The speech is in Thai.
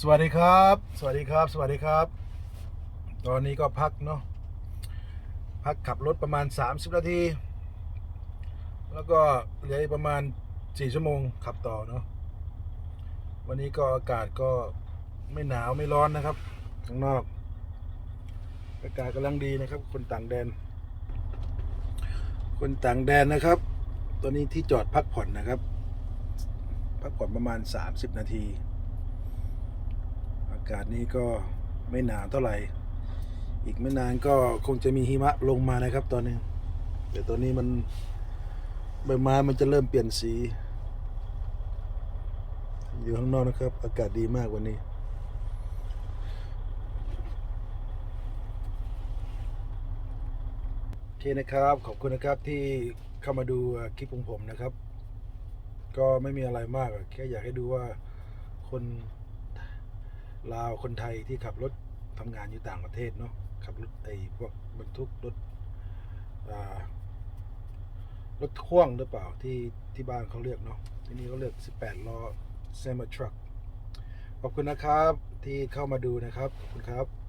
สวัสดีครับ สวัสดีครับ สวัสดีครับ ตอนนี้ก็พักเนาะ พักขับรถประมาณ 30 นาที แล้วก็เหลืออีกประมาณ 4 ชั่วโมงขับต่อเนาะ วันนี้ก็อากาศก็ไม่หนาวไม่ร้อนนะครับ ข้างนอก อากาศกำลังดีนะครับ คนต่างแดน คนต่างแดนนะครับตัวนี้ที่จอดพักผ่อนนะครับ พักผ่อนประมาณ 30 นาทีากาศนี้ก็ไม่หนาวเท่าไหร่ อีกไม่นานก็คงจะมีหิมะลงมานะครับ ตอนนี้แต่ตอนนี้มันใบไม้มันจะเริ่มเปลี่ยนสี อยู่ข้างนอกนะครับ อากาศดีมากวันนี้ โอเคนะครับ ขอบคุณนะครับที่เข้ามาดูคลิปของผมนะครับ ก็ไม่มีอะไรมากแค่อยากให้ดูว่าคน ลาวคนไทยที่ขับรถทำงานอยู่ต่างประเทศเนาะขับรถไอ้พวกบรรทุกรถรถพ่วงหรือเปล่าที่ที่บ้านเขาเรียกเนาะที่นี่เขาเรียก 18 ล้อ semi truck ขอบคุณนะครับที่เข้ามาดูนะครับ ขอบคุณครับ